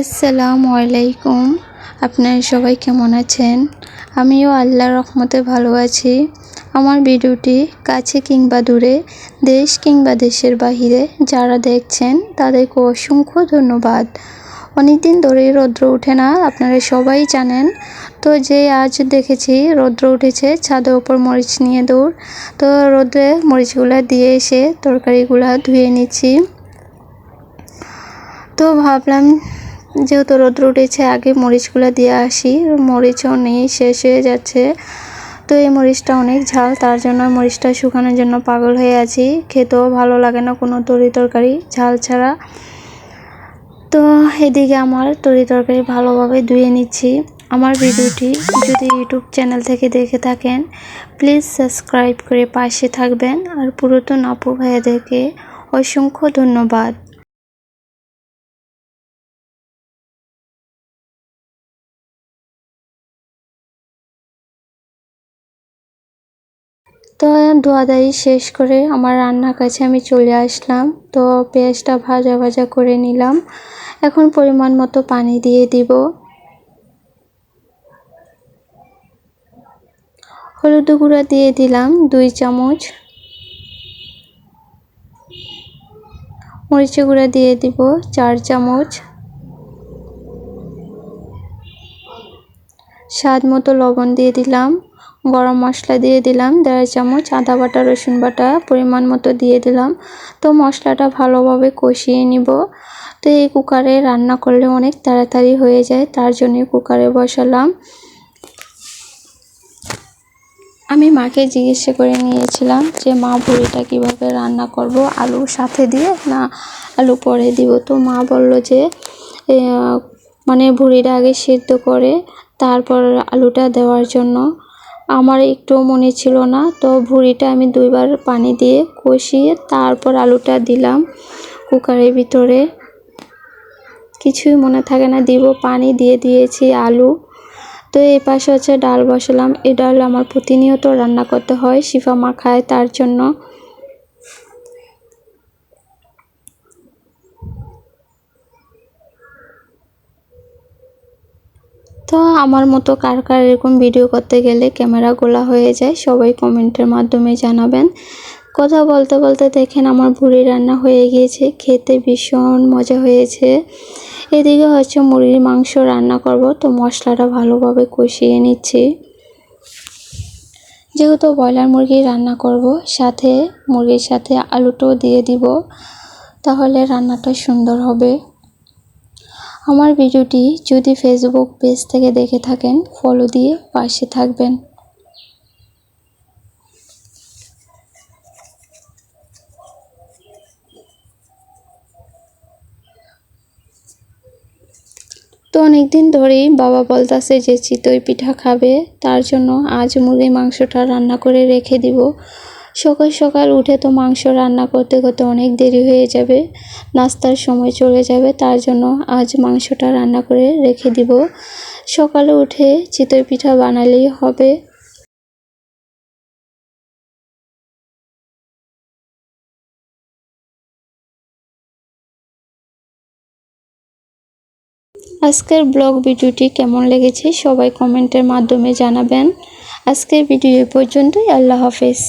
আসসালামু আলাইকুম। আপনারা সবাই কেমন আছেন? আমিও আল্লাহর রহমতে ভালো আছি। আমার ভিডিওটি কাছে কিংবা দূরে, দেশ কিংবা দেশের বাহিরে যারা দেখছেন, তাদেরকে অসংখ্য ধন্যবাদ। অনেক দিন ধরেই রৌদ্র ওঠে না, আপনারা সবাই জানেন। তো যে আজ দেখেছি, রৌদ্র উঠেছে ছাদের ওপর মরিচ নিয়ে দৌড়। তো রোদ্রে মরিচগুলো দিয়ে এসে তরকারিগুলো ধুয়ে নিচ্ছি। তো ভাবলাম যেহেতু রোদ্র উঠেছে, আগে মরিচগুলো দিয়ে আসি। মরিচও নেই, শেষ হয়ে যাচ্ছে। তো এই মরিচটা অনেক ঝাল, তার জন্য মরিচটা শুকানোর জন্য পাগল হয়ে আছি। খেতেও ভালো লাগে না কোনো তরি তরকারি, ঝাল ছাড়া। তো এদিকে আমার তরি তরকারি ভালোভাবে ধুয়ে নিচ্ছি। আমার ভিডিওটি যদি ইউটিউব চ্যানেল থেকে দেখে থাকেন, প্লিজ সাবস্ক্রাইব করে পাশে থাকবেন। আর পুরাতন আপু ভাইয়াদেরকে অসংখ্য ধন্যবাদ। তো ধোয়াধাই শেষ করে আমার রান্নার কাছে আমি চলে আসলাম। তো পেঁয়াজটা ভাজা ভাজা করে নিলাম। এখন পরিমাণ মতো পানি দিয়ে দিব। হলুদ গুঁড়া দিয়ে দিলাম দুই চামচ। মরিচ গুঁড়া দিয়ে দিব চার চামচ। স্বাদ মতো লবণ দিয়ে দিলাম। গরম মশলা দিয়ে দিলাম। দেড় চামচ আদা বাটা, রসুন বাটা পরিমাণ মতো দিয়ে দিলাম। তো মশলাটা ভালোভাবে কষিয়ে নিব। তো এই কুকারে রান্না করলে অনেক তাড়াতাড়ি হয়ে যায়, তার জন্য কুকারে বসালাম। আমি মাকে জিজ্ঞেস করে নিয়েছিলাম যে, মা, ভুড়িটা কীভাবে রান্না করব? আলু সাথে দিয়ে না আলু পরে দিব? তো মা বলল যে মানে ভুড়িটা আগে সিদ্ধ করে তারপর আলুটা দেওয়ার জন্য। আমার একটু মনে ছিল না। তো ভুড়িটা আমি দুইবার পানি দিয়ে কষিয়ে তারপর আলুটা দিলাম কুকারের ভিতরে। কিছুই মনে থাকে না, দিব, পানি দিয়ে দিয়েছি আলু। তো এই পাশে হচ্ছে ডাল বসালাম। এই ডাল আমার প্রতিনিয়ত রান্না করতে হয়, শিফা মা খায় তার জন্য। তো আমার মতো কার কার এরকম ভিডিও করতে গেলে ক্যামেরা গোলা হয়ে যায়, সবাই কমেন্টের মাধ্যমে জানাবেন। কথা বলতে বলতে দেখেন, আমার ভুড়ি রান্না হয়ে গিয়েছে, খেতে ভীষণ মজা হয়েছে। এদিকে হচ্ছে মুরগির মাংস রান্না করব, তো মশলাটা ভালোভাবে কষিয়ে নিচ্ছি। যেহেতু ব্রয়লার মুরগি রান্না করব, সাথে মুরগির সাথে আলুটাও দিয়ে দিব, তাহলে রান্নাটা সুন্দর হবে। আমার ভিডিওটি যদি ফেসবুক পেজ থেকে দেখে থাকেন ফলো দিয়ে পাশে থাকবেন। তো অনেক দিন ধরেই বাবা বলতাছে যে চিতই পিঠা খাবে, তার জন্য আজ মুরগির মাংসটা রান্না করে রেখে দিব। সকাল সকাল উঠে তো মাংস রান্না করতে করতে অনেক দেরি হয়ে যাবে, নাস্তার সময় চলে যাবে, তার জন্য আজ মাংসটা রান্না করে রেখে দিব। সকালে উঠে চিতই পিঠা বানালেই হবে। আজকের ব্লগ ভিডিওটি কেমন লেগেছে সবাই কমেন্টের মাধ্যমে জানাবেন। আজকের ভিডিও পর্যন্তই, আল্লাহ হাফেজ।